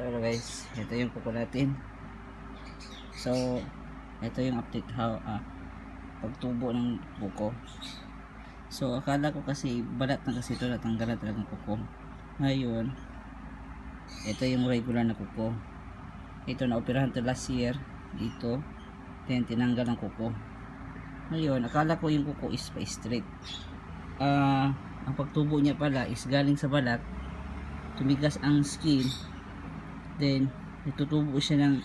Pero guys, ito yung kuko natin. So, ito yung update how ah, pagtubo ng kuko. So, akala ko kasi balat na kasi ito natanggalan talagang kuko. Ngayon, ito yung regular na kuko. Ito na operahan to last year dito. Then tinanggal ang kuko. Ngayon, akala ko yung kuko is pa straight. Ah, ang pagtubo niya pala is galing sa balat. Tumigas ang skin. Then, natutubo siya ng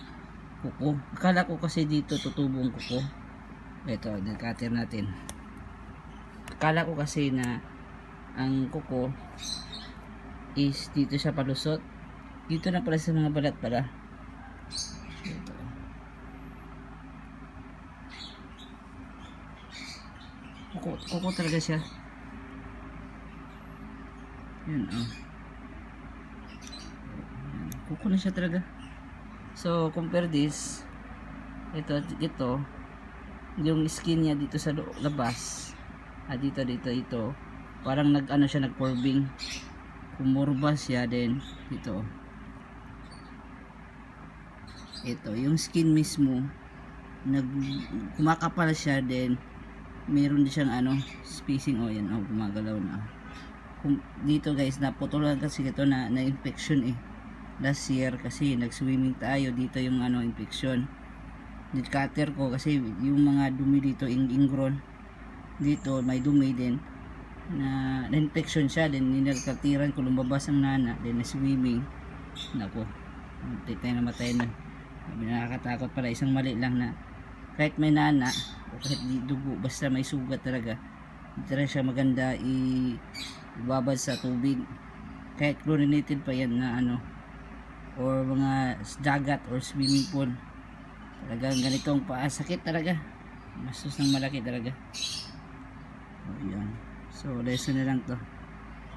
kuko. Akala ko kasi dito tutubo ang kuko. Ito, nagkater natin. Akala ko kasi na ang kuko is dito siya palusot. Dito na pala sa mga balat pala. Kuko, kuko talaga siya. Yan, oh. Kuko na siya talaga. So, compare this. Ito, ito. Yung skin niya dito sa labas. Ah, dito, dito, ito. Parang nag, ano siya, nag-curving. Kumurba siya din. Dito. Ito, yung skin mismo. Nag, kumakapal siya din. Meron din siyang ano, spacing. Oh, yan. Oh, gumagalaw na. Kung, dito guys, naputulan kasi ito na, na infection eh last year kasi nag-swimming tayo dito yung ano infection. Cutter ko kasi yung mga dumi dito ing ingron dito may dumi din na na-infection siya. Din ninagkatiran ko lumabas ang nana din na swimming nako tayo namatay na. Nakakatakot pala isang mali lang na kahit may nana o kahit di dugo basta may sugat talaga hindi siya maganda i ibabad sa tubig. Kahit chlorinated pa yan na ano or mga dagat or swimming pool. Talagang ganitong paa sakit talaga. Masus ng malaki talaga. O yan so lesson na lang to.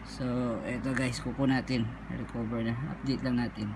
So eto guys kuko natin. Recover na. Update lang natin